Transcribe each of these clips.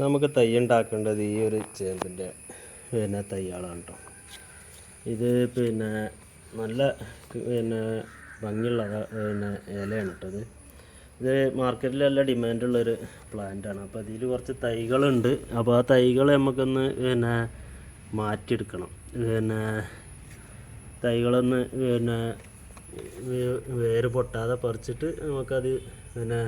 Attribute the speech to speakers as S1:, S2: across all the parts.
S1: നമുക്ക് തൈ ഉണ്ടാക്കേണ്ടത് ഈ ഒരു ചേമ്പിന്റെ പിന്നെ തൈകളാണ് കേട്ടോ. ഇത് പിന്നെ നല്ല പിന്നെ ഭംഗിയുള്ള പിന്നെ ഇലയാണ് കേട്ടോ ഇത്. ഇത് മാർക്കറ്റിൽ നല്ല ഡിമാൻഡുള്ളൊരു പ്ലാന്റാണ് അപ്പോൾ അതിൽ കുറച്ച് തൈകളുണ്ട്. അപ്പോൾ ആ തൈകൾ നമുക്കൊന്ന് പിന്നെ മാറ്റിയെടുക്കണം. പിന്നെ തൈകളൊന്ന് പിന്നെ വേര് പൊട്ടാതെ പറിച്ചിട്ട് നമുക്കത് പിന്നെ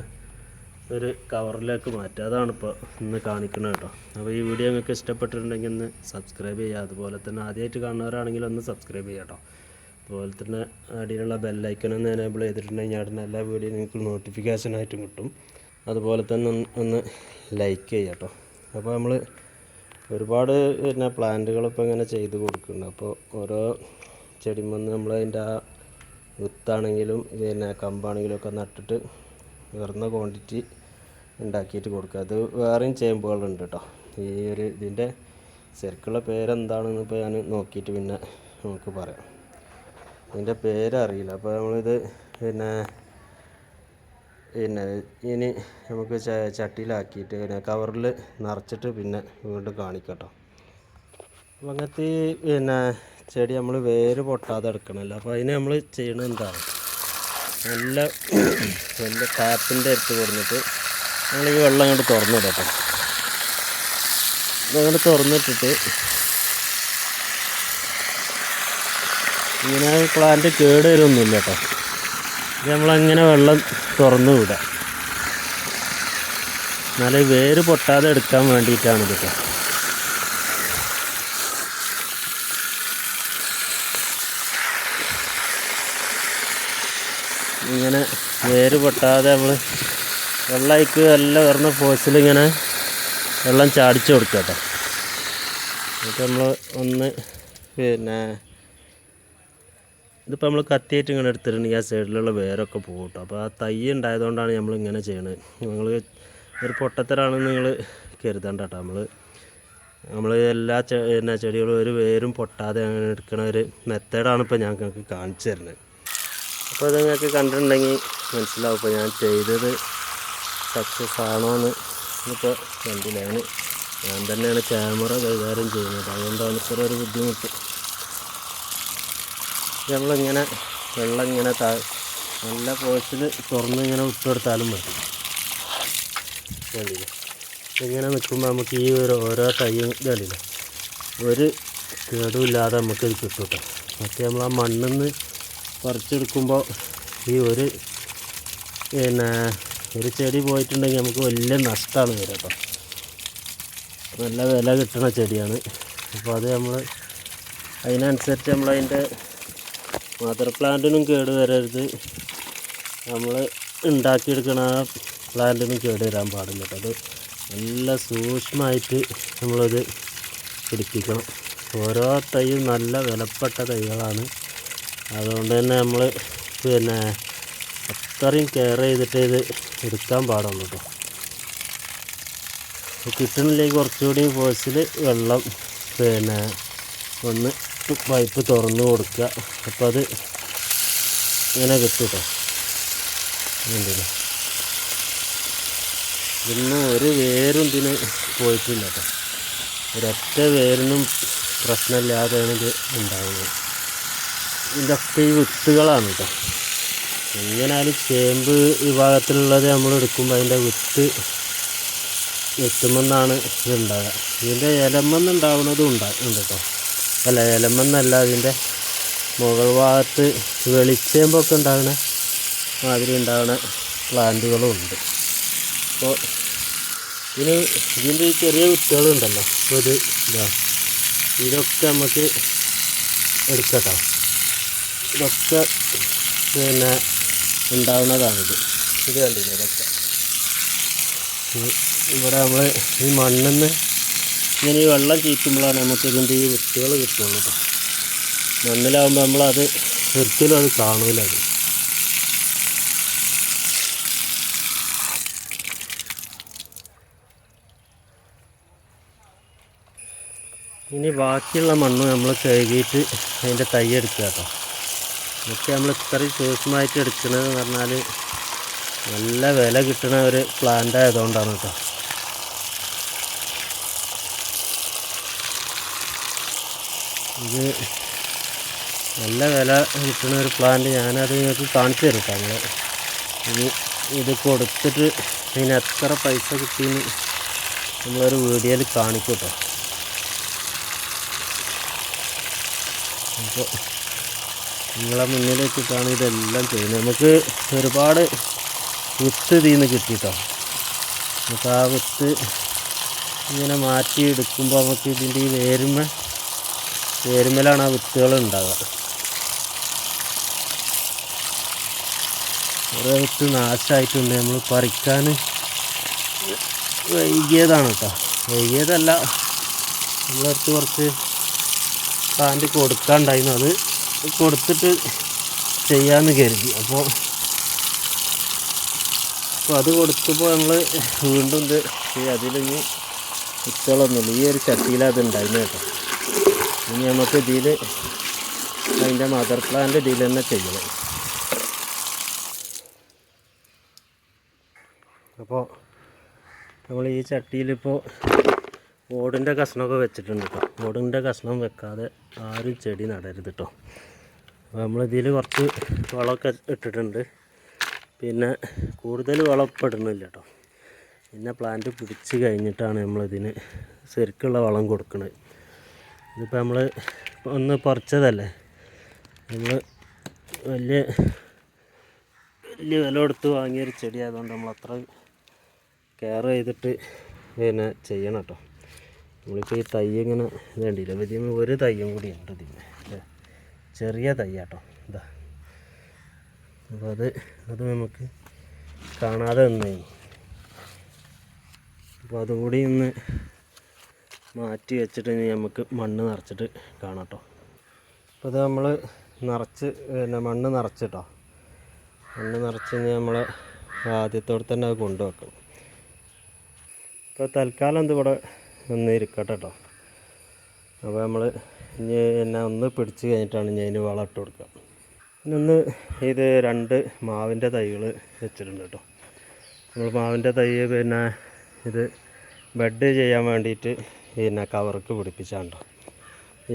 S1: ഒരു കവറിലേക്ക് മാറ്റുക. അതാണ് ഇപ്പോൾ ഇന്ന് കാണിക്കുന്നത് കേട്ടോ. അപ്പോൾ ഈ വീഡിയോ നിങ്ങൾക്ക് ഇഷ്ടപ്പെട്ടിട്ടുണ്ടെങ്കിൽ ഒന്ന് സബ്സ്ക്രൈബ് ചെയ്യുക. അതുപോലെ തന്നെ ആദ്യമായിട്ട് കാണുന്നവരാണെങ്കിൽ ഒന്ന് സബ്സ്ക്രൈബ് ചെയ്യുക കേട്ടോ. അതുപോലെ തന്നെ അടിയിലുള്ള ബെല്ലൈക്കൺ ഒന്ന് എനേബിൾ ചെയ്തിട്ടുണ്ടെങ്കിൽ ഞാൻ എല്ലാ വീഡിയോ നിങ്ങൾക്ക് നോട്ടിഫിക്കേഷനായിട്ടും കിട്ടും. അതുപോലെ തന്നെ ഒന്ന് ലൈക്ക് ചെയ്യുക കേട്ടോ. അപ്പോൾ നമ്മൾ ഒരുപാട് പിന്നെ പ്ലാന്റുകൾ ഇങ്ങനെ ചെയ്ത് കൊടുക്കുന്നുണ്ട്. അപ്പോൾ ഓരോ ചെടിമന്ന് നമ്മൾ അതിന്റെ ആ വിത്താണെങ്കിലും പിന്നെ കമ്പാണെങ്കിലും ഒക്കെ നട്ടിട്ട് ഉയർന്ന ക്വാണ്ടിറ്റി ഉണ്ടാക്കിയിട്ട് കൊടുക്കുക. അത് വേറെയും ചേമ്പുകളുണ്ട് കേട്ടോ. ഈ ഒരു ഇതിന്റെ ശരിക്കുള്ള പേരെന്താണെന്ന് ഇപ്പോൾ ഞാൻ നോക്കിയിട്ട് പിന്നെ നമുക്ക് പറയാം. ഇതിന്റെ പേരറിയില്ല. അപ്പോൾ നമ്മളിത് പിന്നെ പിന്നെ ഇനി നമുക്ക് ചട്ടിയിലാക്കിയിട്ട് പിന്നെ കവറിൽ നിറച്ചിട്ട് പിന്നെ വീണ്ടും കാണിക്കട്ടോ അപ്പം അങ്ങനത്തെ പിന്നെ ചെടി നമ്മൾ വേര് പൊട്ടാതെ എടുക്കണമല്ലോ അപ്പോൾ അതിന് നമ്മൾ ചെയ്യണത് എന്താണ്? നല്ല നല്ല ടാപ്പിന്റെ അടുത്ത് കൊടുത്തിട്ട് നമ്മൾ ഈ വെള്ളം അങ്ങോട്ട് തുറന്നിടും കേട്ടോ. അങ്ങോട്ട് തുറന്നിട്ടിട്ട് ഇങ്ങനെ പ്ലാന്റ് കേട് വരുമൊന്നുമില്ല കേട്ടോ. നമ്മളങ്ങനെ വെള്ളം തുറന്നു വിടാം. എന്നാലേ വേര് പൊട്ടാതെ എടുക്കാൻ വേണ്ടിയിട്ടാണ് കേട്ടോ. ഇങ്ങനെ വേര് പൊട്ടാതെ നമ്മൾ വെള്ളമയക്ക് നല്ല ഉയർന്ന ഫോഴ്സിൽ ഇങ്ങനെ വെള്ളം ചാടിച്ചു കൊടുക്കുക കേട്ടോ എന്നിട്ട് നമ്മൾ ഒന്ന് പിന്നെ ഇതിപ്പോൾ നമ്മൾ കത്തിയായിട്ട് ഇങ്ങനെ എടുത്തിട്ടുണ്ടെങ്കിൽ ആ സൈഡിലുള്ള വേരൊക്കെ പോകും അപ്പോൾ ആ തൈ ഉണ്ടായതുകൊണ്ടാണ് നമ്മൾ ഇങ്ങനെ ചെയ്യണത്. നിങ്ങൾ ഒരു പൊട്ടത്തരാണെന്ന് നിങ്ങൾ കരുതണ്ട കേട്ടോ നമ്മൾ നമ്മൾ എല്ലാ പിന്നെ ചെടികളും ഒരു വേരും പൊട്ടാതെ അങ്ങനെ എടുക്കണ ഒരു മെത്തേഡാണ് ഇപ്പോൾ ഞങ്ങൾക്ക് കാണിച്ചു തരുന്നത്. അപ്പോൾ അത് നിങ്ങൾക്ക് കണ്ടിട്ടുണ്ടെങ്കിൽ മനസ്സിലാവും. ഇപ്പോൾ ഞാൻ ചെയ്തത് സക്സസ് ആണോ എന്ന് ഇപ്പോൾ കണ്ടില്ലാണ്. ഞാൻ തന്നെയാണ് ക്യാമറ കൈകാര്യം ചെയ്യുന്നത്. അതുകൊണ്ടാണ് ഇത്ര ഒരു ബുദ്ധിമുട്ട്. നമ്മളിങ്ങനെ വെള്ളം ഇങ്ങനെ താ നല്ല പോസ്റ്റിൽ തുറന്ന് ഇങ്ങനെ വിട്ടുകൊടുത്താലും മതി. കണ്ടില്ല? ഇങ്ങനെ നിൽക്കുമ്പോൾ നമുക്ക് ഈ ഒരു ഓരോ തയ്യും കണ്ടില്ല? ഒരു കേടുമില്ലാതെ നമുക്കിത് കേട്ടോ. മറ്റേ നമ്മൾ ആ മണ്ണിൽ നിന്ന് പറിച്ചെടുക്കുമ്പോൾ ഈ ഒരു പിന്നെ ഒരു ചെടി പോയിട്ടുണ്ടെങ്കിൽ നമുക്ക് വലിയ നഷ്ടമാണ് വരിക കേട്ടോ. നല്ല വില കിട്ടുന്ന ചെടിയാണ്. അപ്പോൾ അത് നമ്മൾ അതിനനുസരിച്ച് നമ്മൾ അതിന്റെ മദർ പ്ലാന്റിനും കേട് വരരുത്. നമ്മൾ ഉണ്ടാക്കിയെടുക്കണ ആ പ്ലാന്റിനും കേട് വരാൻ പാടില്ല അത് നല്ല സൂക്ഷ്മമായിട്ട് നമ്മളത് പിടിപ്പിക്കണം. ഓരോ തൈയും നല്ല വിലപ്പെട്ട തൈകളാണ്. അതുകൊണ്ട് തന്നെ നമ്മൾ പിന്നെ അത്രയും കെയർ ചെയ്തിട്ട് ഇത് എടുക്കാൻ പാടുള്ളൂ കേട്ടോ കിട്ടണില്ലെങ്കിൽ കുറച്ചുകൂടി ഫോഴ്സിൽ വെള്ളം പിന്നെ ഒന്ന് പൈപ്പ് തുറന്ന് കൊടുക്കുക. അപ്പോൾ അത് ഇങ്ങനെ കിട്ടും കേട്ടോ ഇന്ന് ഒരു വേരും ഇതിന് പോയിട്ടില്ല കേട്ടോ ഒരൊറ്റ വേരിനും പ്രശ്നമില്ലാതെയാണ് ഇത് ഉണ്ടാവുന്നത്. ഇതൊക്കെ ഈ വിത്തുകളാണ് കേട്ടോ എങ്ങനെയാലും ചേമ്പ് വിഭാഗത്തിലുള്ളത് നമ്മൾ എടുക്കുമ്പോൾ അതിന്റെ വിത്ത് എത്തുമെന്നാണ് ഇതുണ്ടാകുക ഇതിന്റെ ഇലമെന്ന് ഉണ്ടാവുന്നതും ഉണ്ടാ ഉണ്ട് കേട്ടോ അല്ല ഇലമെന്നല്ല അതിന്റെ മുകൾ ഭാഗത്ത് വെളിച്ചേമ്പൊക്കെ ഉണ്ടാകുന്ന മാതിരി ഉണ്ടാകുന്ന പ്ലാന്റുകളും ഉണ്ട്. അപ്പോൾ ഇതിന് ഇതിന്റെ ഈ ചെറിയ വിത്തുകളുണ്ടല്ലോ അപ്പോൾ ഇത് ഇതാ. ഇതൊക്കെ നമുക്ക് എടുക്കട്ടോ ഇതൊക്കെ പിന്നെ ഉണ്ടാവുന്നതാണിത്. ഇത് കണ്ടില്ലേ ഇതൊക്കെ? ഇത് ഇവിടെ നമ്മൾ ഈ മണ്ണിൽ നിന്ന് ഇങ്ങനെ ഈ വെള്ളം ചീറ്റുമ്പോഴാണ് നമുക്ക് ഇതിന്റെ ഈ വിത്തുകൾ കിട്ടുള്ളൂ കേട്ടോ. മണ്ണിലാവുമ്പോൾ നമ്മളത് ഒരിക്കലും അത് കാണൂല അത്. ഇനി ബാക്കിയുള്ള മണ്ണ് നമ്മൾ കഴുകിയിട്ട് അതിന്റെ തൈ എടുക്കുക കേട്ടോ. ഇതൊക്കെ നമ്മൾ ഇത്രയും സൂക്ഷ്മമായിട്ട് എടുക്കുന്നതെന്ന് പറഞ്ഞാൽ നല്ല വില കിട്ടുന്ന ഒരു പ്ലാന്റ് ആയതുകൊണ്ടാണ് കേട്ടോ. ഇത് നല്ല വില കിട്ടുന്ന ഒരു പ്ലാന്റ് ഞാനത് നിങ്ങൾക്ക് കാണിച്ചു തരും കേട്ടോ ഇനി ഇത് കൊടുത്തിട്ട് ഇതിന് എത്ര പൈസ കിട്ടിയെന്ന് നമ്മളൊരു വീഡിയോയിൽ കാണിക്കും കേട്ടോ. അപ്പോൾ നിങ്ങളെ മുന്നിൽ വെച്ചിട്ടാണ് ഇതെല്ലാം ചെയ്യുന്നത്. നമുക്ക് ഒരുപാട് വിത്ത് ഇതിൽ നിന്ന് കിട്ടിട്ടോ നമുക്ക് ആ വിത്ത് ഇങ്ങനെ മാറ്റി എടുക്കുമ്പോൾ നമുക്ക് ഇതിന്റെ ഈ വേരുമ വേരുമലാണ് ആ വിത്തുകൾ ഉണ്ടാവുക. കുറേ വിത്ത് നാശമായിട്ടുണ്ട്. നമ്മൾ പറിക്കാൻ വൈകിയതാണ് കേട്ടോ. വൈകിയതല്ല. നമ്മളടുത്ത് കുറച്ച് പ്ലാന്റ് കൊടുക്കാണ്ടായിരുന്നു. അത് കൊടുത്തിട്ട് ചെയ്യാമെന്ന് കരുതി. അപ്പോൾ അപ്പോൾ അത് കൊടുത്തപ്പോൾ നമ്മൾ വീണ്ടും ഇത് അതിലിനി കുത്തളൊന്നുമില്ല ഈ ഒരു ചട്ടിയിൽ അത് ഉണ്ടായിരുന്നു കേട്ടോ. ഇനി നമുക്ക് ഇതിൽ അതിന്റെ മദർ പ്ലാന്റ് ഇതിൽ തന്നെ ചെയ്യണം. അപ്പോൾ നമ്മൾ ഈ ചട്ടിയിലിപ്പോൾ ഓടിന്റെ കഷ്ണമൊക്കെ വെച്ചിട്ടുണ്ട് കേട്ടോ. ഓടിന്റെ കഷ്ണം വെക്കാതെ ആരും ചെടി നടരുത് കേട്ടോ. നമ്മളിതിൽ കുറച്ച് വളമൊക്കെ ഇട്ടിട്ടുണ്ട്. പിന്നെ കൂടുതൽ വളം ഇടുന്നില്ല കേട്ടോ. പിന്നെ പ്ലാന്റ് പിടിച്ച് കഴിഞ്ഞിട്ടാണ് നമ്മളിതിന് ശരിക്കുള്ള വളം കൊടുക്കുന്നത് ഇതിപ്പോൾ നമ്മൾ ഒന്ന് പറിച്ചതല്ലേ? നമ്മൾ വലിയ വലിയ വില കൊടുത്ത് വാങ്ങിയൊരു ചെടി ആയതുകൊണ്ട് നമ്മൾ അത്ര കെയർ ചെയ്തിട്ട് പിന്നെ ചെയ്യണം കേട്ടോ. നമ്മളിപ്പോൾ ഈ തൈ ഇങ്ങനെ വേണ്ടിയില്ല ഇതിന് ഒരു തയ്യും കൂടിയുണ്ട് ഇതിന്. ചെറിയ തയ്യാട്ടോ. ഇതാ അപ്പോൾ അത് അത് നമുക്ക് കാണാതെ നിന്ന് അപ്പോൾ അതുകൂടി ഒന്ന് മാറ്റി വെച്ചിട്ട് ഇനി നമുക്ക് മണ്ണ് നിറച്ചിട്ട് കാണാട്ടോ. അപ്പോൾ ഇത് നമ്മൾ നിറച്ച് പിന്നെ മണ്ണ് നിറച്ചിട്ടോ. മണ്ണ് നിറച്ച് നമ്മൾ ആദ്യത്തോടെ തന്നെ അത് കൊണ്ടുവെക്കണം ഇപ്പോൾ തൽക്കാലം ഇത് ഒന്ന് ഇരിക്കട്ടെ കേട്ടോ അപ്പോൾ നമ്മൾ ഇനി എന്നെ ഒന്ന് പിടിച്ച് കഴിഞ്ഞിട്ടാണ് ഞാൻ ഇതിന് വളം ഇട്ട് കൊടുക്കുക. പിന്നെ ഒന്ന് ഇത് രണ്ട് മാവിന്റെ തൈകൾ വെച്ചിട്ടുണ്ട് കേട്ടോ. നമ്മൾ മാവിന്റെ തൈ പിന്നെ ഇത് ബെഡ് ചെയ്യാൻ വേണ്ടിയിട്ട് പിന്നെ കവർക്ക് പിടിപ്പിച്ചാണ്ടോ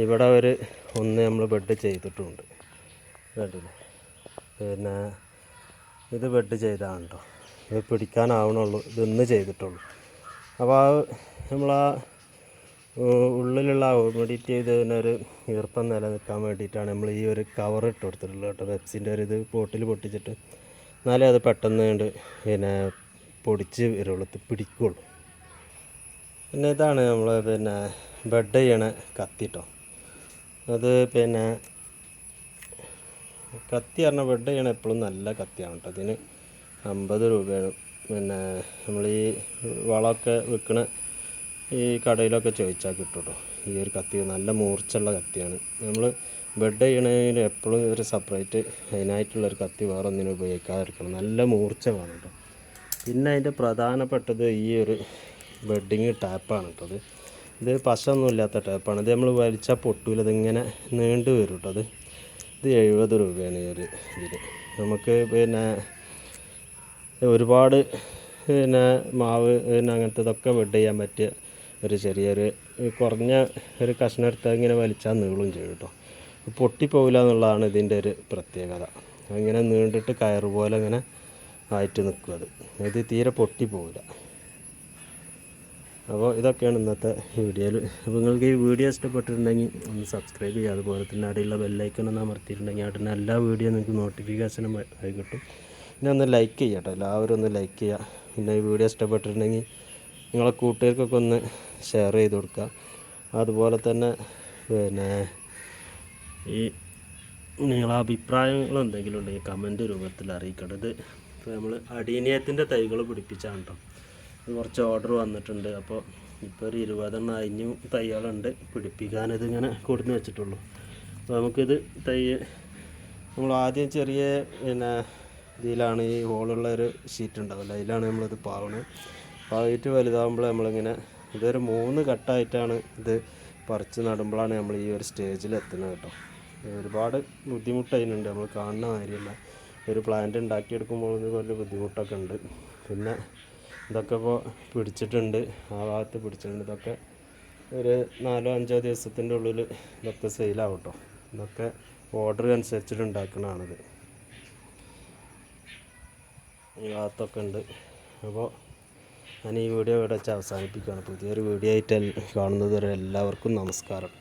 S1: ഇവിടെ ഒരു ഒന്ന് നമ്മൾ ബെഡ് ചെയ്തിട്ടുണ്ട്. കണ്ടില്ലേ? പിന്നെ ഇത് ബെഡ് ചെയ്താണ്ടോ ഇത് പിടിക്കാനാവണുള്ളൂ. ഇതൊന്ന് ചെയ്തിട്ടുള്ളൂ. അപ്പോൾ നമ്മൾ ആ ഉള്ളിലുള്ള ഹ്യൂമിഡിറ്റി ഇതിനൊരു ഈർപ്പം നിലനിൽക്കാൻ വേണ്ടിയിട്ടാണ് നമ്മൾ ഈ ഒരു കവർ ഇട്ട് കൊടുത്തിട്ടുള്ളത് കേട്ടോ. വെബ്സിന്റെ ഒരു ഇത് പോട്ടിൽ പൊട്ടിച്ചിട്ട്. എന്നാലേ അത് പെട്ടെന്ന് കണ്ട് പിന്നെ പൊടിച്ച് വരുള്ളൂ പിടിക്കുള്ളൂ. പിന്നെ ഇതാണ് നമ്മൾ പിന്നെ ബെഡ് ചെയ്യണ കത്തി കേട്ടോ അത് പിന്നെ കത്തി പറഞ്ഞാൽ ബെഡ് ചെയ്യണ എപ്പോഴും നല്ല കത്തിയാണ് കേട്ടോ അതിന് അമ്പത് രൂപയാണ്. പിന്നെ നമ്മൾ ഈ വളമൊക്കെ വിൽക്കണ ഈ കടയിലൊക്കെ ചോദിച്ചാൽ കിട്ടും കേട്ടോ ഈ ഒരു കത്തി നല്ല മൂർച്ചയുള്ള കത്തിയാണ്. നമ്മൾ ബെഡ് ചെയ്യണമെങ്കിൽ എപ്പോഴും ഒരു സെപ്പറേറ്റ് അതിനായിട്ടുള്ളൊരു കത്തി വേറെ ഒന്നിനും ഉപയോഗിക്കാതിരിക്കണം. നല്ല മൂർച്ച വേണം കേട്ടോ. പിന്നെ അതിന്റെ പ്രധാനപ്പെട്ടത് ഈ ഒരു ബെഡിങ് ടാപ്പാണ് കേട്ടോ അത്. ഇത് പശൊന്നും ഇല്ലാത്ത ടാപ്പാണ് ഇത് നമ്മൾ വലിച്ചാൽ പൊട്ടൂല ഇതിങ്ങനെ നീണ്ടു വരും കേട്ടോ അത്. ഇത് എഴുപത് രൂപയാണ് ഈ ഒരു ഇതിന്. നമുക്ക് പിന്നെ ഒരുപാട് പിന്നെ മാവ് പിന്നെ അങ്ങനത്തെ ഇതൊക്കെ ബെഡ് ചെയ്യാൻ പറ്റിയ ഒരു ചെറിയൊരു കുറഞ്ഞ ഒരു കഷ്ണം എടുത്താൽ ഇങ്ങനെ വലിച്ചാൽ നീളും ചെയ്യും കേട്ടോ. പൊട്ടിപ്പോവില്ല എന്നുള്ളതാണ് ഇതിന്റെ ഒരു പ്രത്യേകത. ഇങ്ങനെ നീണ്ടിട്ട് കയറ് പോലെ ഇങ്ങനെ ആയിട്ട് നിൽക്കും അത്. ഇത് തീരെ പൊട്ടിപ്പോവില്ല. അപ്പോൾ ഇതൊക്കെയാണ് ഇന്നത്തെ വീഡിയോയിൽ. അപ്പോൾ നിങ്ങൾക്ക് ഈ വീഡിയോ ഇഷ്ടപ്പെട്ടിട്ടുണ്ടെങ്കിൽ ഒന്ന് സബ്സ്ക്രൈബ് ചെയ്യുക. അതുപോലെ തന്നെ അടിയുള്ള ബെല്ലൈക്കൺ ഒന്ന് അമർത്തിയിട്ടുണ്ടെങ്കിൽ അവിടെ എല്ലാ വീഡിയോ നിങ്ങൾക്ക് നോട്ടിഫിക്കേഷനും ആയി കിട്ടും. പിന്നെ ഒന്ന് ലൈക്ക് ചെയ്യട്ടോ എല്ലാവരും ഒന്ന് ലൈക്ക് ചെയ്യുക. പിന്നെ ഈ വീഡിയോ ഇഷ്ടപ്പെട്ടിട്ടുണ്ടെങ്കിൽ നിങ്ങളെ കൂട്ടുകാർക്കൊക്കെ ഒന്ന് ഷെയർ ചെയ്ത് കൊടുക്കുക. അതുപോലെ തന്നെ പിന്നെ ഈ നിങ്ങളെ അഭിപ്രായങ്ങൾ എന്തെങ്കിലും ഉണ്ടെങ്കിൽ കമന്റ് രൂപത്തിൽ അറിയിക്കണം. ഇത് ഇപ്പോൾ നമ്മൾ അടീനിയത്തിന്റെ തൈകൾ പിടിപ്പിച്ചാണ് കേട്ടോ കുറച്ച് ഓർഡർ വന്നിട്ടുണ്ട്. അപ്പോൾ ഇപ്പോൾ ഒരു ഇരുപതെണ്ണം അഞ്ഞു തൈകളുണ്ട്. പിടിപ്പിക്കാൻ ഇതിങ്ങനെ കൊടുന്ന് വെച്ചിട്ടുള്ളൂ. അപ്പോൾ നമുക്കിത് തൈ നമ്മൾ ആദ്യം ചെറിയ പിന്നെ ഇതിലാണ് ഈ ഹോളുള്ള ഒരു ഷീറ്റ് ഉണ്ടാവില്ല അതിലാണ് നമ്മളിത് പാവണത് പാവിയിട്ട് വലുതാകുമ്പോൾ നമ്മളിങ്ങനെ ഇതൊരു മൂന്ന് കട്ടായിട്ടാണ് ഇത് പറിച്ച് നടുമ്പോഴാണ് നമ്മൾ ഈ ഒരു സ്റ്റേജിൽ എത്തുന്നത് കേട്ടോ ഒരുപാട് ബുദ്ധിമുട്ട് അതിനുണ്ട് നമ്മൾ കാണുന്ന കാര്യമല്ല ഒരു പ്ലാന്റ് ഉണ്ടാക്കിയെടുക്കുമ്പോൾ വലിയ ബുദ്ധിമുട്ടൊക്കെ ഉണ്ട്. പിന്നെ ഇതൊക്കെ ഇപ്പോൾ പിടിച്ചിട്ടുണ്ട്. ആ ഭാഗത്ത് പിടിച്ചിട്ടുണ്ട്. ഇതൊക്കെ ഒരു നാലോ അഞ്ചോ ദിവസത്തിന്റെ ഉള്ളിൽ ഇതൊക്കെ സെയിലാവും കേട്ടോ ഇതൊക്കെ ഓർഡർ അനുസരിച്ചിട്ട് ഉണ്ടാക്കുന്നതാണിത്. ഈ ഭാഗത്തൊക്കെ ഉണ്ട്. അപ്പോൾ ഞാൻ ഈ വീഡിയോ ഇവിടെ വെച്ച് അവസാനിപ്പിക്കുകയാണ്. പുതിയൊരു വീഡിയോ ആയിട്ട് കാണുന്നത് വരെ എല്ലാവർക്കും നമസ്കാരം.